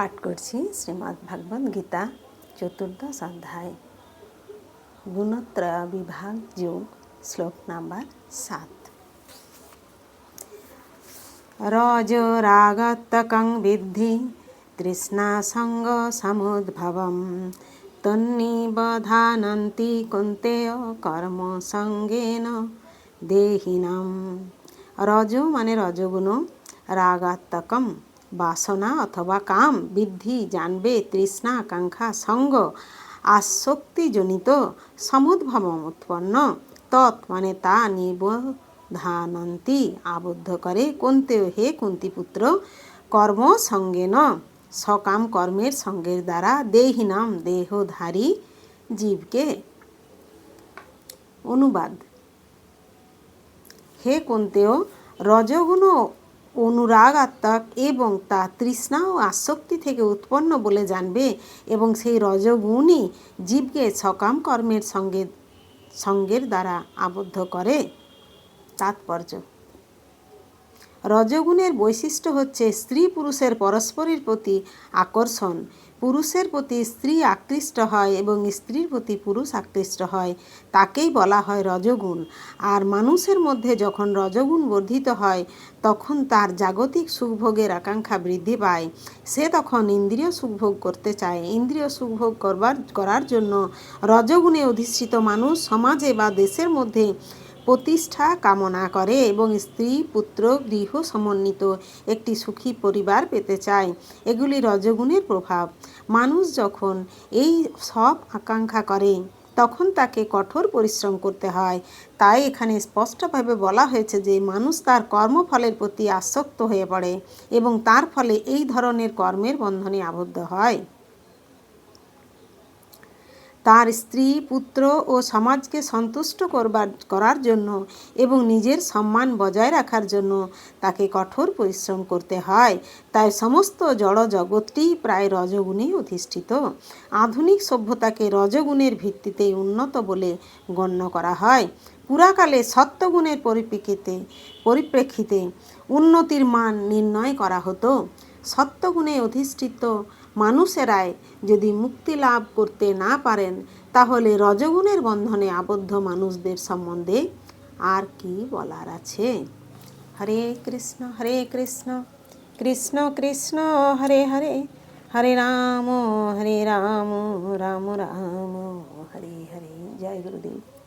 পাঠ করছি শ্রীমদ্ ভাগবত গীতা চতুর্দশ অধ্যায়। গুণত্রয় বিভাগ যোগ, শ্লোক নাম্বার সাত। রজরাগতকং বিদ্ধি তৃষ্ণাসঙ্গ সমুদ্ভবম। তন্নিবধানন্তি কুন্তেয় কর্মসঙ্গেন দেহিনাম। রজ মানে রজগুণ রাগাত্মকম বাসনা অথবা কাম, বৃদ্ধি, জানবে, তৃষ্ণা আকাঙ্ক্ষা সঙ্গ, আসক্তিজনিত সমুদ্ভব উৎপন্ন। তৎ মানে তা নিবধানন্তি, আবদ্ধ করে কুন্তে হে কুন্তিপুত্র, কর্ম সঙ্গে ন সকাম কর্মের সঙ্গের দ্বারা দেহিনাম দেহধারী জীবকে। অনুবাদ। হে কুন্তেয় রজগুণ অনুরাগাত্মক এবং তা তৃষ্ণা ও আসক্তি থেকে উৎপন্ন বলে জানবে এবং সেই রজগুণই জীবকে সকাম কর্মের সঙ্গে, সঙ্গের দ্বারা আবদ্ধ করে। তাৎপর্য। রজগুণের বৈশিষ্ট্য হচ্ছে স্ত্রী পুরুষের পরস্পরের প্রতি আকর্ষণ পুরুষের প্রতি স্ত্রী আকৃষ্ট হয় এবং স্ত্রীর প্রতি পুরুষ আকৃষ্ট হয়, তাকেই বলা হয় রজগুণ। আর মানুষের মধ্যে যখন রজগুণ বর্ধিত হয়, তখন তার জাগতিক সুখভোগের আকাঙ্ক্ষা বৃদ্ধি পায়। সে তখন ইন্দ্রিয় সুখভোগ করতে চায়। ইন্দ্রিয় সুখভোগ করবার, করার জন্য রজগুণে অধিষ্ঠিত মানুষ সমাজে বা দেশের মধ্যে প্রতিষ্ঠা কামনা করে এবং স্ত্রী, পুত্র, গৃহ সমন্বিত একটি সুখী পরিবার পেতে চায়। এগুলি রজগুণের প্রভাব। মানুষ যখন এই সব আকাঙ্ক্ষা করে, তখন তাকে কঠোর পরিশ্রম করতে হয়। তাই এখানে স্পষ্টভাবে বলা হয়েছে যে, মানুষ তার কর্মফলের প্রতি আসক্ত হয়ে পড়ে এবং তার ফলে এই ধরনের কর্মের বন্ধনে আবদ্ধ হয়। তার স্ত্রী, পুত্র ও সমাজকে সন্তুষ্ট করবার, করার জন্য এবং নিজের সম্মান বজায় রাখার জন্য তাকে কঠোর পরিশ্রম করতে হয়। তাই সমস্ত জড় জগৎটি প্রায় রজগুণে অধিষ্ঠিত। আধুনিক সভ্যতাকে রজগুণের ভিত্তিতে উন্নত বলে গণ্য করা হয়। পুরাকালে সত্যগুণের পরিপ্রেক্ষিতে পরিপ্রেক্ষিতে উন্নতির মান নির্ণয় করা হতো। সত্যগুণে অধিষ্ঠিত মানুষেরাই যদি মুক্তি লাভ করতে না পারেন, তাহলে রজগুণের বন্ধনে আবদ্ধ মানুষদের সম্বন্ধে আর কি বলার আছে? হরে কৃষ্ণ হরে কৃষ্ণ কৃষ্ণ কৃষ্ণ, হরে হরে হরে রাম হরে রাম রাম রাম, হরে হরে। জয় গুরুদেব।